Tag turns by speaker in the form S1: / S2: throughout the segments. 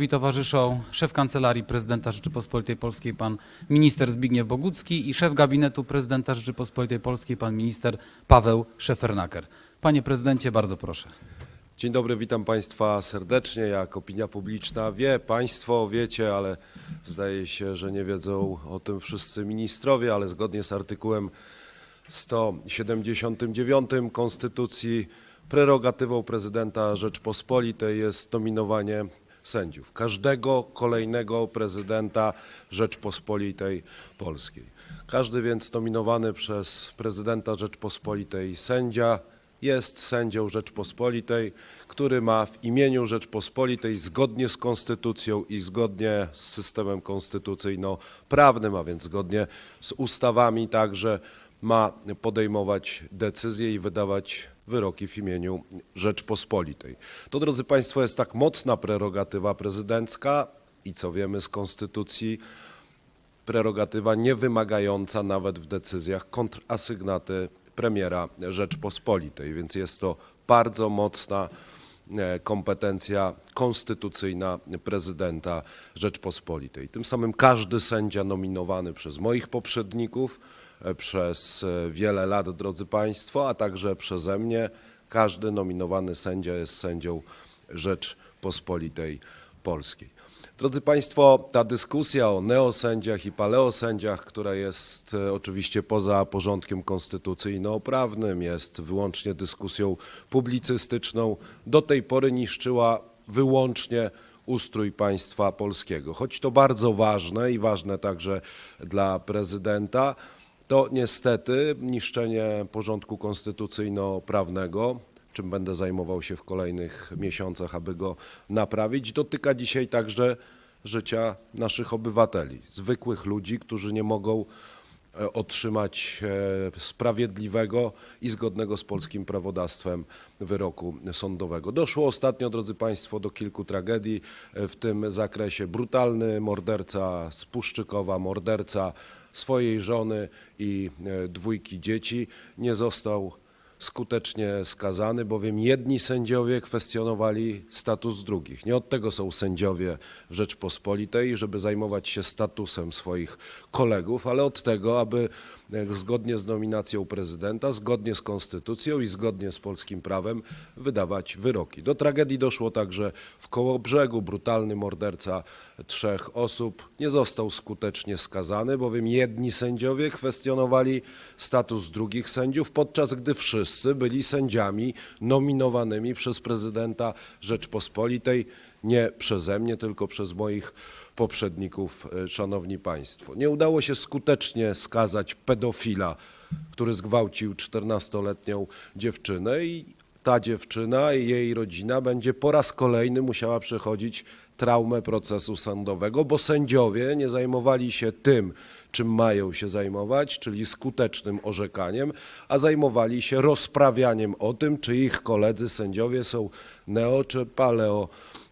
S1: prezydentowi towarzyszą szef Kancelarii Prezydenta Rzeczypospolitej Polskiej pan minister Zbigniew Bogucki i szef gabinetu prezydenta Rzeczypospolitej Polskiej pan minister Paweł Szefernaker. Panie prezydencie, bardzo proszę.
S2: Dzień dobry, witam Państwa serdecznie. Jak opinia publiczna wie, Państwo wiecie, ale zdaje się, że nie wiedzą o tym wszyscy ministrowie, ale zgodnie z artykułem 179 Konstytucji prerogatywą prezydenta Rzeczpospolitej jest nominowanie sędziów. Każdego kolejnego prezydenta Rzeczpospolitej Polskiej. Każdy więc nominowany przez prezydenta Rzeczpospolitej sędzia jest sędzią Rzeczpospolitej, który ma w imieniu Rzeczpospolitej zgodnie z konstytucją i zgodnie z systemem konstytucyjno-prawnym, a więc zgodnie z ustawami także ma podejmować decyzje i wydawać wyroki w imieniu Rzeczpospolitej. To, drodzy Państwo, jest tak mocna prerogatywa prezydencka i co wiemy z konstytucji, prerogatywa niewymagająca nawet w decyzjach kontrasygnaty premiera Rzeczpospolitej, więc jest to bardzo mocna e, kompetencja konstytucyjna prezydenta Rzeczpospolitej. Tym samym każdy sędzia nominowany przez moich poprzedników, przez e, wiele lat, drodzy Państwo, a także przeze mnie, każdy nominowany sędzia jest sędzią Rzeczpospolitej Polskiej. Drodzy Państwo, ta dyskusja o neosędziach i paleosędziach, która jest e, oczywiście poza porządkiem konstytucyjno-prawnym, jest wyłącznie dyskusją publicystyczną, do tej pory niszczyła wyłącznie ustrój państwa polskiego. Choć to bardzo ważne i ważne także dla prezydenta, to niestety niszczenie porządku konstytucyjno-prawnego czym będę zajmował się w kolejnych miesiącach, aby go naprawić, dotyka dzisiaj także życia naszych obywateli, zwykłych ludzi, którzy nie mogą otrzymać e, sprawiedliwego i zgodnego z polskim prawodawstwem wyroku sądowego. Doszło ostatnio, drodzy Państwo, do kilku tragedii e, w tym zakresie. Brutalny morderca z Puszczykowa, morderca swojej żony i e, dwójki dzieci nie został skutecznie skazany, bowiem jedni sędziowie kwestionowali status drugich. Nie od tego są sędziowie w Rzeczpospolitej, żeby zajmować się statusem swoich kolegów, ale od tego, aby e, zgodnie z nominacją prezydenta, zgodnie z konstytucją i zgodnie z polskim prawem wydawać wyroki. Do tragedii doszło także w Kołobrzegu. Brutalny morderca trzech osób nie został skutecznie skazany, bowiem jedni sędziowie kwestionowali status drugich sędziów, podczas gdy wszyscy byli sędziami nominowanymi przez prezydenta Rzeczpospolitej, nie przeze mnie, tylko przez moich poprzedników, e, szanowni państwo. Nie udało się skutecznie skazać pedofila, który zgwałcił 14-letnią dziewczynę i ta dziewczyna i jej rodzina będzie po raz kolejny musiała przechodzić traumę procesu sądowego, bo sędziowie nie zajmowali się tym, czym mają się zajmować, czyli skutecznym orzekaniem, a zajmowali się rozprawianiem o tym, czy ich koledzy sędziowie są neo czy paleo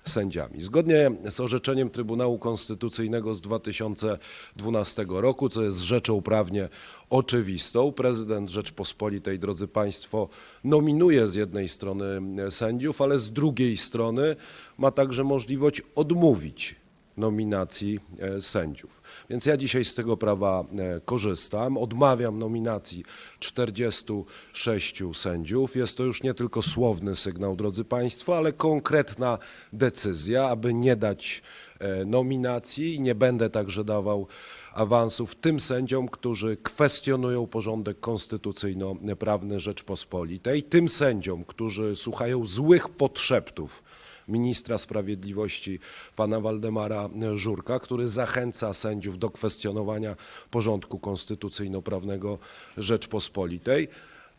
S2: sędziami. Zgodnie z orzeczeniem Trybunału Konstytucyjnego z 2012 roku, co jest rzeczą prawnie oczywistą, prezydent Rzeczpospolitej, drodzy Państwo, nominuje z jednej strony sędziów, ale z drugiej strony ma także możliwość odmówić nominacji e, sędziów. Więc ja dzisiaj z tego prawa e, korzystam. Odmawiam nominacji 46 sędziów. Jest to już nie tylko słowny sygnał, drodzy Państwo, ale konkretna decyzja, aby nie dać e, nominacji. Nie będę także dawał awansów tym sędziom, którzy kwestionują porządek konstytucyjno-prawny Rzeczpospolitej, tym sędziom, którzy słuchają złych podszeptów ministra sprawiedliwości pana Waldemara Żurka, który zachęca sędziów do kwestionowania porządku konstytucyjno-prawnego Rzeczpospolitej.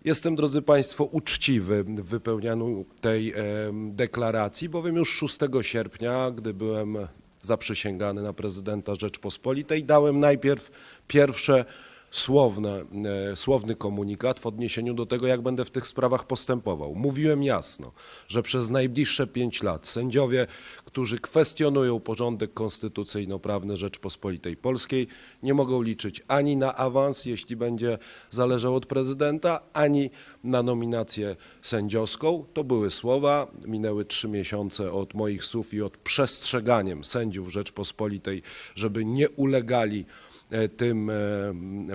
S2: Jestem, drodzy Państwo, uczciwy w wypełnianiu tej deklaracji, bowiem już 6 sierpnia, gdy byłem zaprzysięgany na prezydenta Rzeczpospolitej, dałem najpierw pierwsze słowne, e, słowny komunikat w odniesieniu do tego, jak będę w tych sprawach postępował. Mówiłem jasno, że przez najbliższe pięć lat sędziowie, którzy kwestionują porządek konstytucyjno-prawny Rzeczpospolitej Polskiej, nie mogą liczyć ani na awans, jeśli będzie zależał od prezydenta, ani na nominację sędziowską. To były słowa. Minęły trzy miesiące od moich słów i od przestrzeganiem sędziów Rzeczpospolitej, żeby nie ulegali tym e,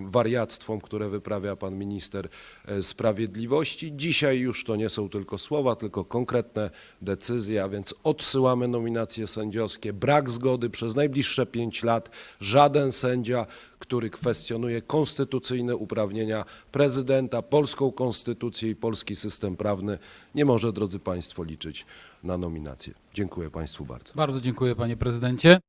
S2: wariactwom, które wyprawia pan minister e, sprawiedliwości. Dzisiaj już to nie są tylko słowa, tylko konkretne decyzje, a więc odsyłamy nominacje sędziowskie. Brak zgody przez najbliższe pięć lat. Żaden sędzia, który kwestionuje konstytucyjne uprawnienia prezydenta, polską konstytucję i polski system prawny, nie może, drodzy państwo, liczyć na nominację. Dziękuję państwu bardzo.
S1: Bardzo dziękuję panie prezydencie.